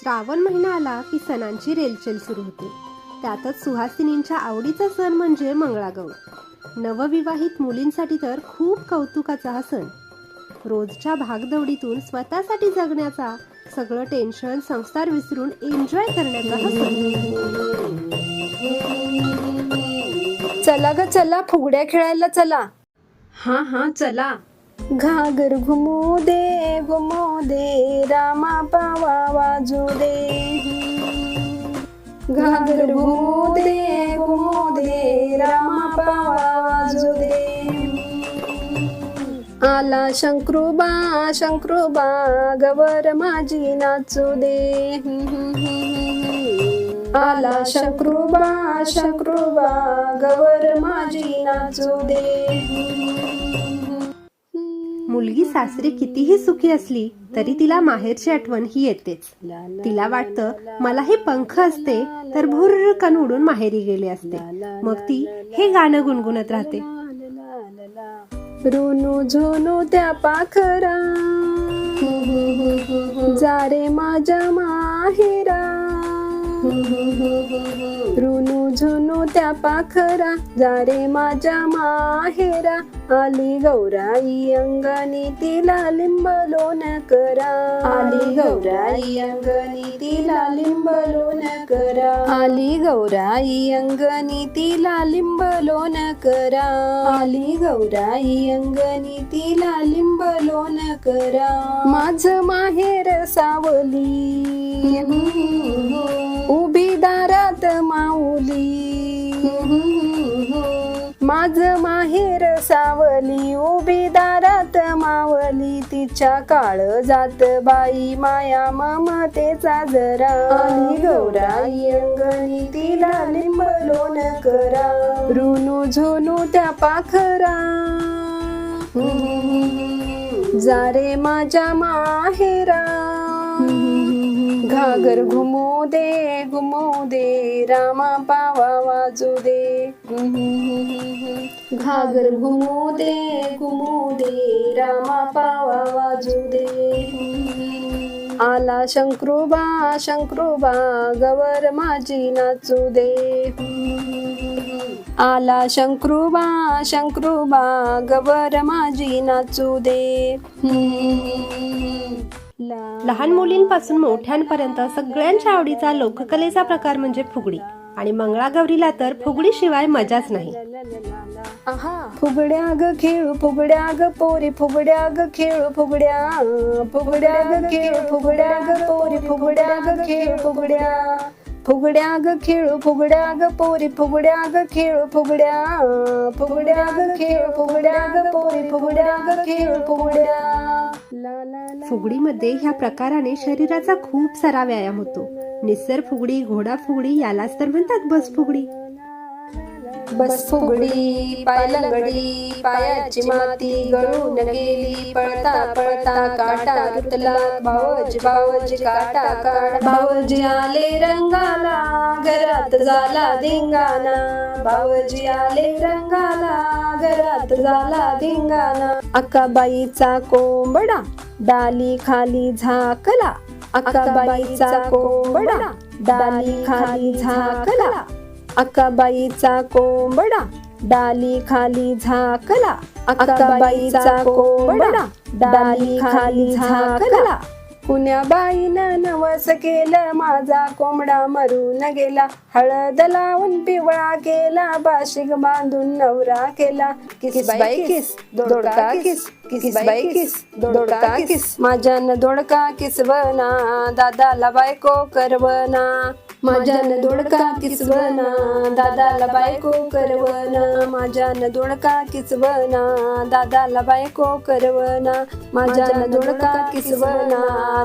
श्रावण महिना आला की सणांची रेलचेल सुरू होते. त्यातच सुहासिनींच्या आवडीचा सण म्हणजे मंगळागौर. नवविवाहित मुलींसाठी तर खूप कौतुकाचा हा सण. रोजच्या भागदौडीतून स्वतःसाठी जगण्याचा सगळं टेन्शन संसार विसरून एन्जॉय करण्याचा हा सण. चला ग चला. फुगड्या खेळायला चला. हा हा चला. घागर घुमू दे. घुमू दे रामा पावा वाजू दे. घागर घुमू दे घुमू दे रामा पावा वाजू दे. आला शंकरूबा शंकरूबा गवर माझी नाचू दे. आला शंकरूबा शंकरूबा गवर माझी नाचू दे. मुलगी सासरी कितीही सुखी असली तरी तिला माहेरची आठवण ही येतेच. तिला वाटतं मला हे पंख असते तर भुर्रकन उडून माहेरी गेले असते. मग ती हे गाणं गुणगुणत राहते. रोनो झोनो त्या पाखरा जारे माझ्या माहेरा. रुनू झुनू त्या पाखरा जारे माझ्या माहेरा. आली गौराई अंगणी तिला लिंब लोन करा. आली गौराई अंगणी तिला लिंब लोन करा. आली गौराई अंगणी तिला लिंब लोन करा. आली गौराई अंगणी तिला लिंब लोन करा. माझ माहेर सावली. माहेर सावली उभी दारात मावली. तिच्या काळ जात बाई माया ममतेचा जरा. आली गौराई अंगणी तिला लिंब लोन करा. रुनू झुनू त्या पाखरा. जारे माझ्या माहेरा. घागर घुमू दे घुमू दे रामा पावा वाजू दे. घागर घुमू दे घुमू दे रामा पावा वाजू दे आला शंकरूबा शंकरूबा गवर माझी नाचू दे आला शंकरूबा शंकरूबा गवर माझी नाचू दे लहान मुलींपासून मोठ्यांपर्यंत सगळ्यांच्या आवडीचा लोककलेचा प्रकार म्हणजे फुगडी. आणि मंगळागौरीला तर फुगडी शिवाय मजाच नाही. फुगड्या ग खेळू फुगड्या ग पोरी फुगड्या ग खेळू फुगड्या फुगड्या ग खेळू फुगड्या ग पोरी फुगड्या ग खेळू फुगड्या. फुगड्या ग खेळू फुगड्या ग पोरी फुगड्या ग खेळू फुगड्या. फुगड्या ग खेळू फुगड्या ग पोरी फुगड्या. ग खेळू फुगड्या फुगडीमध्ये ह्या प्रकाराने शरीराचा खूप सारा व्यायाम होतो. निसर फुगडी घोडा फुगडी यालाच तर म्हणतात बस फुगडी. बस फुगडी पाय लंगडी पायाची माती गळून गेली पळता पळता काटा तुटला भावजी भावजी काटा काढ. भावजी आले रंगाला घरात झाला धिंगाणा. भावजी आले रंगाला घरात झाला धिंगाणा. अक्काबाईचा कोंबडा डाली खाली झाकला. अक्काबाईचा कोंबडा डाली खाली झाकला. अक्काबाईचा कोंबडा डाली खाली झाकला. अक्काबाईचा कोंबडा डाली खाली झाकला. कुण्या बाईनं नवस केलं माझा कोंबडा मरून गेला. हळद लावून पिवळा केला बाशिक बांधून नवरा केला. किस बाई किस दोडका किस किस बाई किस दोडका किस. माझ्यानं दोडका किसवना दादाला बायको करवना माझ्यानं दोडका किसवना दादाला बायको करवना. माझ्यानं दोडका किसवना दादाला बायको करवना. माझ्यानं दोडका किसवना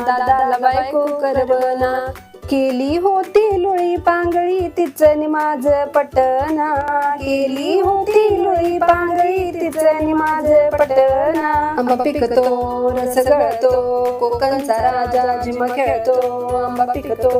दादाला बायको करवना. केली होती लोळी पांगळी तिचं माझ पटना. केली होती लोळी पांगळी तिचं माझ पटना आंबा पिकतो रस गळतो कोकणचा राजा जिम खेळतो. आंबा पिकतो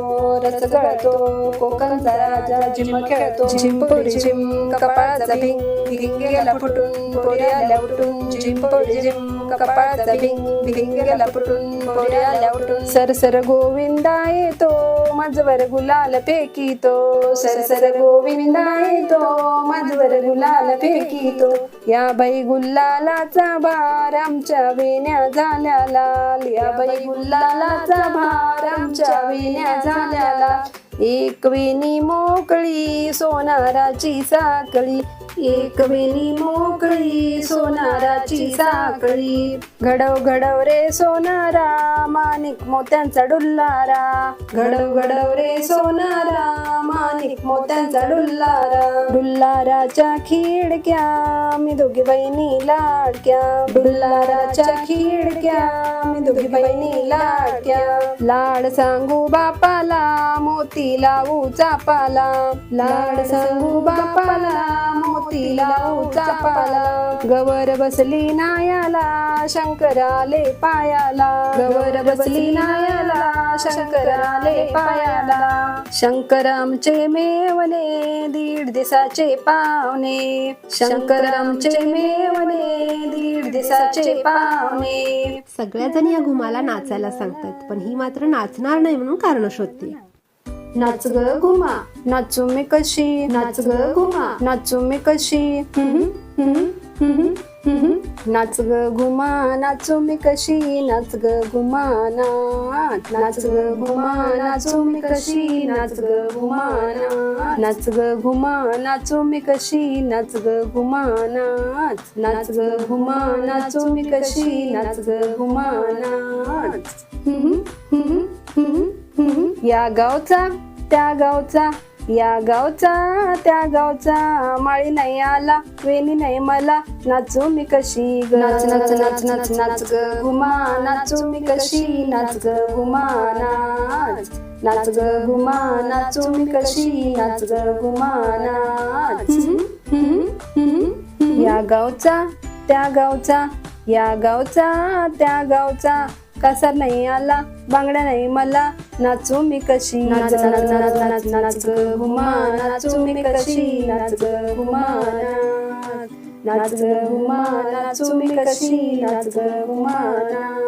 रस गळतो कोकणचा राजा जिम खेळतो. झिंपुरी जिम कपाळाचा भिंग. भिंग गेला फुटून पोरी आल्या उठून. झिंपुरी जिम कपाळाचा भिंग. भिंग गेला फुटून पोरी आल्या उठून. सरसर गोविंदा येतो माझवर गुलाल पेकी तो सरसर गोविंदा येतो माझवर गुलाल फेकितो या बाई गुल्लालाचा भार आमच्या वेण्या झाल्या लाल या बाई गुल्लालाचा भार आमच्या वेण्या झाल्या लाल एक वेणी मोकळी सोनाराची साकळी एक वेणी मोकळी सोनाराची साकळी घडव घडव रे सोनारा माणिक मोत्यांचा डुल्लारा. घडव घडव रे सोनारा माणिक मोत्यांचा डुल्लारा. डुल्लाराच्या खिडक्या मी दोघी बहिणी लाडक्या. डुल्लाराच्या खिडक्या मी दोघी बहिणी लाडक्या. लाड सांगू बापाला मोती लावू चापाला. लाड सांगू बापाला मोती मोतीला लावू चापाला गवर बसली नायाला शंकराले पायाला. गवर बसली नायाला शंकराले पायाला. शंकर आमचे मेवने दीड दिसाचे पावणे शंकरामचे मेवने दीड दिसाचे पावणे सगळ्या जणी या घुमाला नाचायला सांगतात पण ही मात्र नाचणार नाही म्हणून कारण शोधते नाच ग घुमा. नाचू मी कशी? नाच ग घुमा. नाचू मी कशी? नाच ग घुमा नाचू मी कशी नाच ग घुमा. नाच नाच ग घुमा नाचू मी कशी? नाच ग घुमा नाच नाच ग घुमा नाचू मी कशी नाच ग घुमा. नाच नाच ग घुमा नाचू मी कशी नाच ग घुमा नाच या गावचा त्या गावचा या गावचा त्या गावचा माळी नाही आला वेणी नाही मला. नाचू मी कशी नाच नाच नाच नाच नाच ग. घुमा नाचू मी कशी? नाच ग घुमा नाच. नाच ग घुमा नाचू मी कशी? नाच ग घुमा नाच. या गावचा त्या गावचा या गावचा त्या गावचा. कसा नाही आला बांगड्या नाही मला. नाचू मी कशी नाच नाच नाच नाच नाच घुमा नाचू मी कशी नाच घुमा नाच. नाच ग घुमा नाचू मी कशी नाच ग घुमा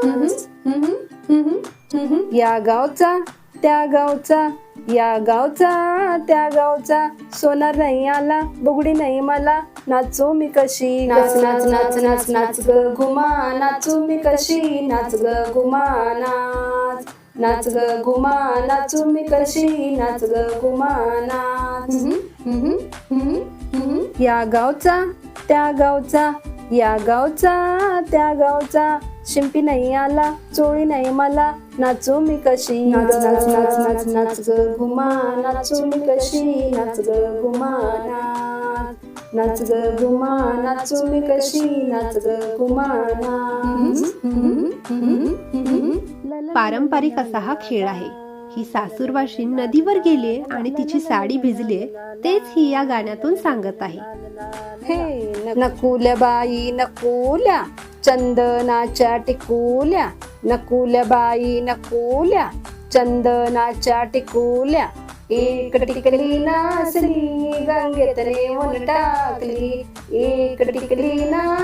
नाच. या गावचा त्या गावचा या गावचा त्या गावचा सोनार नाही आला बुगडी नाही मला नाचू मी कशी नाच नाच नाच नाच नाच ग घुमा नाचू मी कशी नाच ग घुमा नाच. नाच ग घुमा नाचू मी कशी? नाच. ग घुमा नाच या गावचा त्या गावचा या गावचा त्या गावचा. शिंपी नाही आला चोळी नाही मला. नाचू मी कशी? नाच नाच नाच नाच नाच ग घुमा नाचू मी कशी? नाच ग घुमा नाच. नाच ग घुमा नाचू मी कशी? नाच. ग घुमा नाच पारंपरिक असा हा खेळ आहे. ही सासूरवाशी नदीवर गेली आणि तिची साडी भिजली तेच ही या गाण्यातून सांगत आहे. हे नकुल्या बाई नकुल्या चंदनाच्या टिकुल्या नकुल्या बाई नकुल्या चंदनाच्या टिकुल्या. एक टिकली नासली गंगेत नेऊन टाकली एक टिकली ना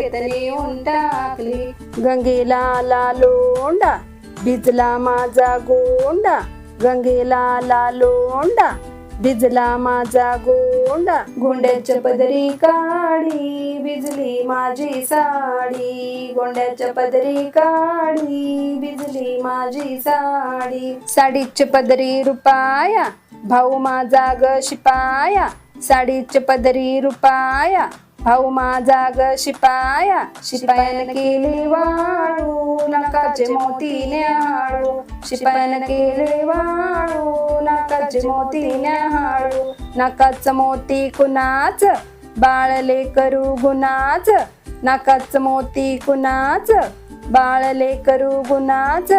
गंगेत नेऊन टाकली. गंगेला आला लोंडा भिजला माझा गोंडा. गंगेला आला लोंडा भिजला माझा गोंडा. गोंड्याच्या पदरी काढी भिजली माझी साडी. गोंड्याच्या पदरी काढी भिजली माझी साडी. साडीच्या पदरी रुपाया भाऊ माझा ग शिपाया. साडीच्या पदरी रुपाया भाऊ माझा ग शिपाया शिपायानं केली वाळू नकाचे मोती न्याहाळू शिपायानं केले वाळू नाकाचे मोती न्याहाळू नाकाचं मोती कुणाच? बाळले करू गुणाच. नाकाचं मोती कुणाच? बाळले करू गुणाच.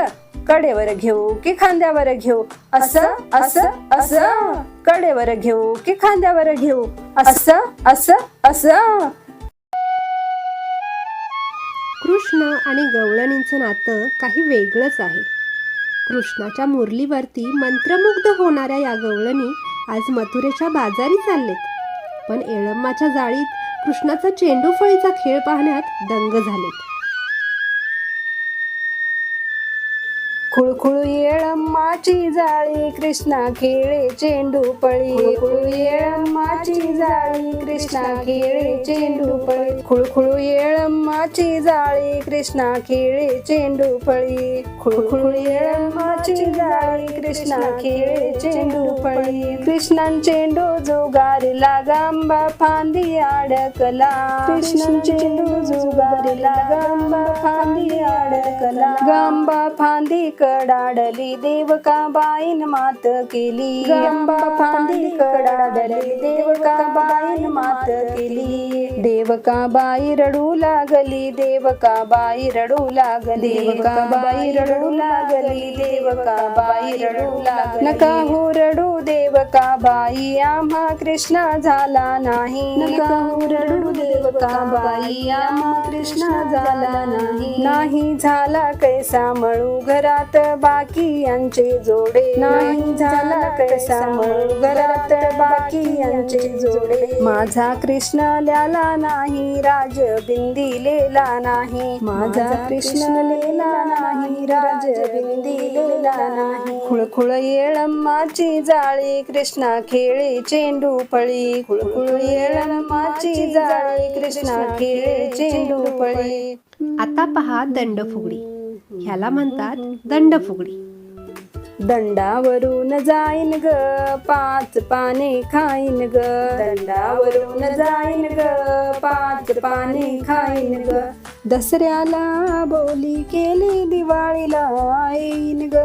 कडेवर घेऊ की खांद्यावर घेऊ? असं असं असं. कडेवर घेऊ की खांद्यावर घेऊ? असं असं असं. कृष्ण आणि गवळणींचं नातं काही वेगळंच आहे. कृष्णाच्या मुरलीवरती मंत्रमुग्ध होणाऱ्या या गवळणी आज मथुरेच्या बाजारी चाललेत. पण एळम्माच्या जाळीत कृष्णाचा चेंडू फळीचा खेळ पाहण्यात दंग झालेत. खुळखुळू येळम्माची जाळी कृष्णा खेळे चेंडू पळी. येळम्माची जाळी कृष्णा खेळे चेंडू पळी. खुळखुळू येळम्माची जाळी कृष्णा खेळे चेंडू पळी. खुळखुळू येळम्माची जाळी कृष्णा खेळे चेंडू पळी. कृष्णान चेंडू जुगारीला गांबा फांदी अडकला कृष्णन चेंडू जुगारीला गांबा फांदी अडकला गांबा फांदी कडाडली देवका बाईन मात केली गांबा फांदी कडाडली देवका बाईन मात केली देवका बाई रडू लागली देवका बाई रडू लागली देवका बाई रडू लागली देवका बाई रडू लागली नका हो रडू देवका बाई आम्हा कृष्ण झाला नाही नका हो रडू देवका बाई आम्हा कृष्ण झाला नाही नाही झाला कैसा मळू घरात बाकी यांचे जोडे नाही झाला कैसा मळू घरात बाकी यांचे जोडे. माझा कृष्ण ल्याला नाही राज बिंदिलेला नाही. माझा कृष्ण लेला नाही राज बिंदिलेला नाही. खुळखुळ येळम्माची जाळी कृष्णा खेळे चेंडू फळी खुळखुळ येळम्माची जाळी कृष्णा खेळे चेंडू फळी आता पहा दंडफुगडी. ह्याला म्हणतात दंडफुगडी. दंडावरून जाईन ग पाच पाने खाईन ग. दंडावरून जाईन ग पाच पाने खाईन ग. दसऱ्याला बोली केली दिवाळीला येईन ग.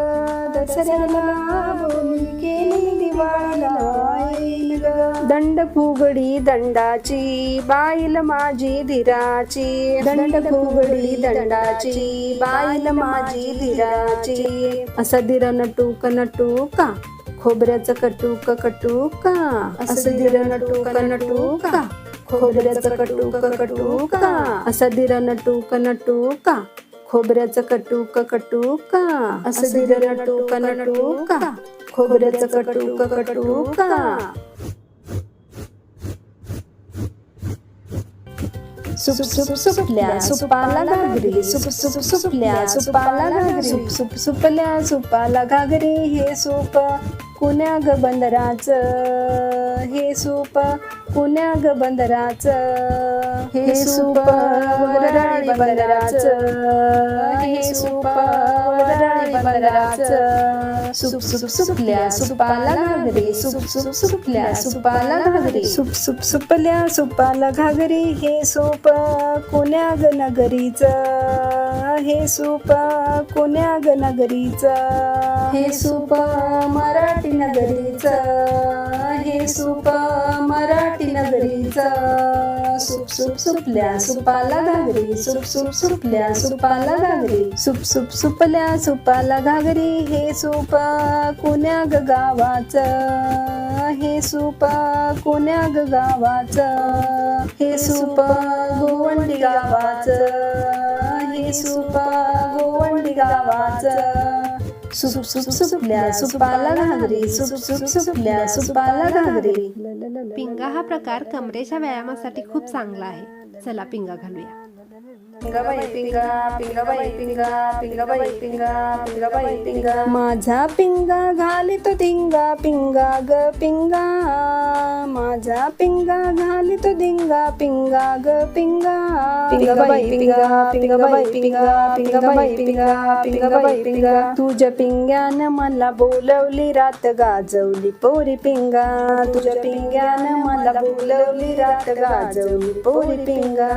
दसऱ्याला बोली केली दिवाळीला दंड फुगडी दंडाची बाईल माझी धीराची दंड फुगडी दंडाची बाईल माझी धीराची असं धीर नटूक नटूका खोबऱ्याचं कटूक कटूका असं धीर नटूक नटूका खोबऱ्याचं कटूक कटूका असं धीर नटूक नटूका खोबऱ्याचं कटूक कटूका असं धीर नटूक नटूका खोबऱ्याचं कटूक कटूका सुप सुप सुपल्या सुपाला घागरी. सुप सुप सुपल्या सुपाला घागरी. सुप सुप सुपल्या सुपाला घागरी. हे सूप कुण्या ग बंदराच? हे सूप कुण्या ग बंदराच? हे सूप वराळी बंदराच? हे सूप वराळी बंदराच? सुप सुप सुपल्या सुपाला घागरी सुप सुप सुपल्या सुपाला घागरी. सुप सुप सुपल्या सुपाला घागरी हे सूप कोण्या ग नगरीच? हे सूप कोण्या ग नगरीच? हे सूप मराठी नगरीच. हे सूप मराठी नगरीच. सुप सुप सुपल्या सुपाला घागरी. सुप सुप सुपल्या सुपाला घागरी. सुप सुप सुपल्या सुपाला घागरी. हे सूप कोण्या ग गावाच? हे सूप कोण्या ग गावाच? हे सूप गोवंडी गावाच. हे सूप गोवंडी गावाच. सुप सुप सुपल्या सुपाला घागरी. सुप सुप सुपल्या सुपाला घागरी. पिंगा हा प्रकार कमरेच्या व्यायामासाठी खूप चांगला आहे. चला पिंगा घालूया. पिंगाबाई पिंगा पिंगा पिंगाबाई पिंगा पिंगाबाई पिंगा. माझा पिंगा घालितो धिंगा पिंगा ग पिंगा. पिंगा घालितो धिंगा पिंगा ग पिंगा पिंगा पिंगाबाई पिंगा पिंगा पिंगाबाई पिंगा तुझ्या पिंग्यानं मला बोलवली रात गाजवली पोरी पिंगा. तुझ्या पिंग्यानं मला बोलवली रात गाजवली पोरी पिंगा.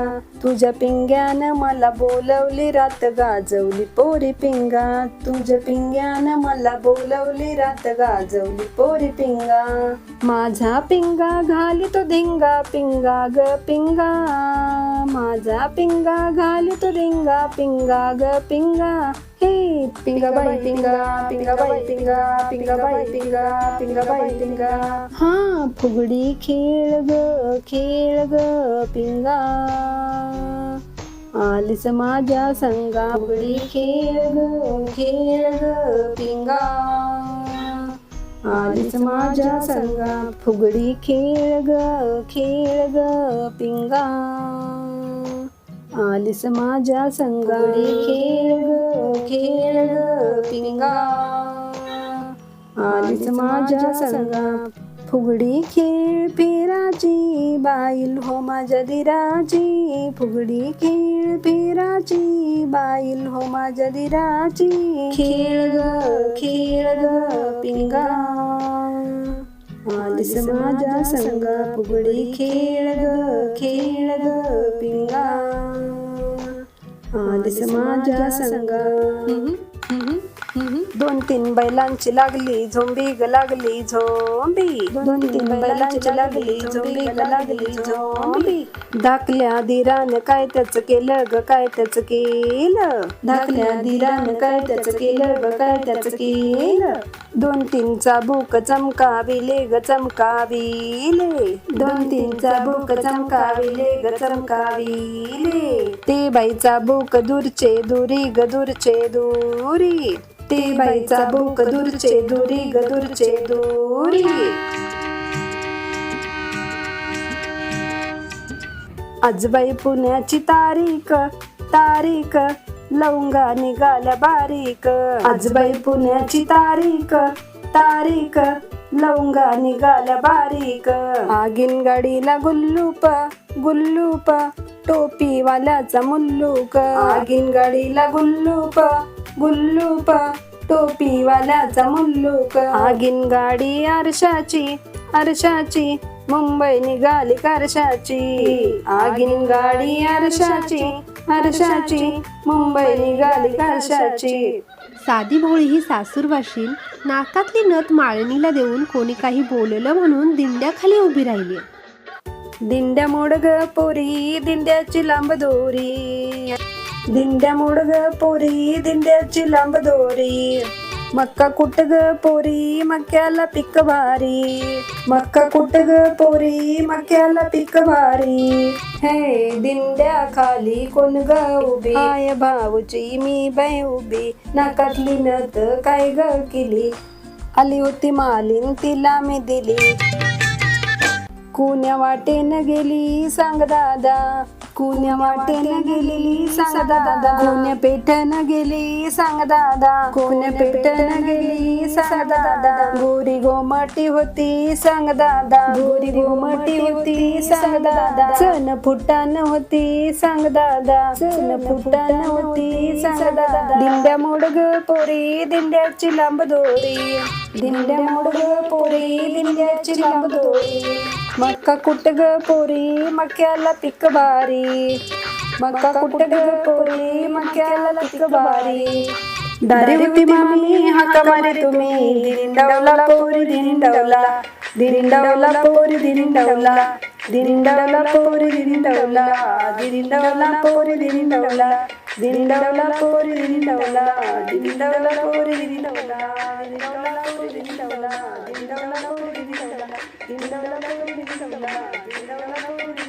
तुझ्या पिंग्यानं मला बोलवली रात गाजवली पोरी पिंगा. तुझ्या पिंग्यानं मला बोलवली रात गाजवली पोरी पिंगा. माझा पिंगा घाली तो धिंगा पिंगा ग पिंगा माझा पिंगा घाली तो धिंगा पिंगा ग पिंगा. हे पिंगा बाई पिंगा पिंगा बाई पिंगा पिंगा बाई पिंगा पिंगा बाई पिंगा. हा फुगडी खेळ ग खेळ ग पिंगा. आलीस माझ्या संगा फुगडी खेळ ग खेळ ग पिंगा. आलीच माझ्या संगा फुगडी खेळ ग खेळ ग पिंगा. आलीस माझ्या संगा खेळ ग खेळ ग पिंगा. आलीच माझ्या संगा फुगडी खेळ फेराची बाईल हो माझ्या दिराची. फुगडी खेळ फेराची बाईल हो माझ्या दिराची. खेळ ग खेळ ग पिंगा आलीस माझ्या संगा फुगडी खेळ ग खेळ ग पिंगा आलीस माझ्या संगा. दोन तीन बैलांची लागली झोंबी ग लागली झोंबी. दोन तीन बैलांची लागली झोंबी ग लागली झोंबी. धाकल्या दिरान काय त्याच केलं ग काय त्याच केलं? धाकल्या दिरान काय त्याच केलं ग काय त्याच केलं? दोन तीन चाबूक चमकाविले ग चमकाविले. दोन तीन चाबूक चमकाविले ग चमकाविले. ते बाईचा बुक दूरचे दुरी ग दूरचे दुरी. ते बाईचा बुक दूरचे दुरी ग दूरचे दुरी. आजबाई पुण्याची तारीख तारीख लवंगा निघाल्या बारीक. आजबाई पुण्याची तारीख तारीख लवंगा निघाल्या बारीक. आगीन गाडीला गुल्लूप गुल्लूप टोपीवाल्याचा मुल्लूक. आगीन गाडीला गुल्लूप गुल्लूप टोपीवाल्याचा मुल्लूक. आगीन गाडी आरशाची आरशाची मुंबई निघाली कारशाची. आगीन गाडी आरशाची आरशाची मुंबई निघाली कारशाची. साधी भोळी ही सासूरवाशीन नाकातली नथ माळणीला देऊन कोणी काही बोललं म्हणून दिंड्याखाली उभी राहिली. दिंड्या मोडग पोरी दिंड्याची लांब दोरी. दिंड्या मोड ग पोरी दिंड्याची लांब दोरी मक्का कुट ग पोरी मक्याला पिक भारी मक्का कुट ग पोरी मक्याला पिक भारी हे दिंड्या खाली कोण ग उभी आय भाऊची मी बाय उभी नाकातली नत काय ग केली आली होती मालीन तिला मी दिली कुण्या वाटेन गेली सांग दादा कुण्या वाटेन गेलेली सांग दादा. कोण्या पेठन गेली सांग दादा. कुण्या पेठन गेली सांग दादा. गोरी गोमाटी होती सांग दादा. गोरी गोमाटी होती सांग दादा. सण फुटान होती सांग दादा. सण फुटान होती सांग दादा. दिंड्या मोडग पोरी दिंड्याची लांब दोरी. दिंड्या मोडग पोरी दिंड्याची लांब दोरी. मक्का कुट ग पोरी मक्याला पिक बारी मक्का कुट ग पोरी मक्याला पिक बारी दारी होती मामी हाका मारे तुम्ही दिंडवला पोरी दिंडवला दिंडवला पोरी दिंडवला दिंडवला पोरी दिंडवला दिंडवला पोरी दिंडवला दिंडवला पोरी दिंडवला दिंडवला पोरी दिंडवला दिंडवला पोरी दिंडवला दिंडवला पोरी दिंडवला दिंडवला पोरी दिंडवला दिंडवला पोरी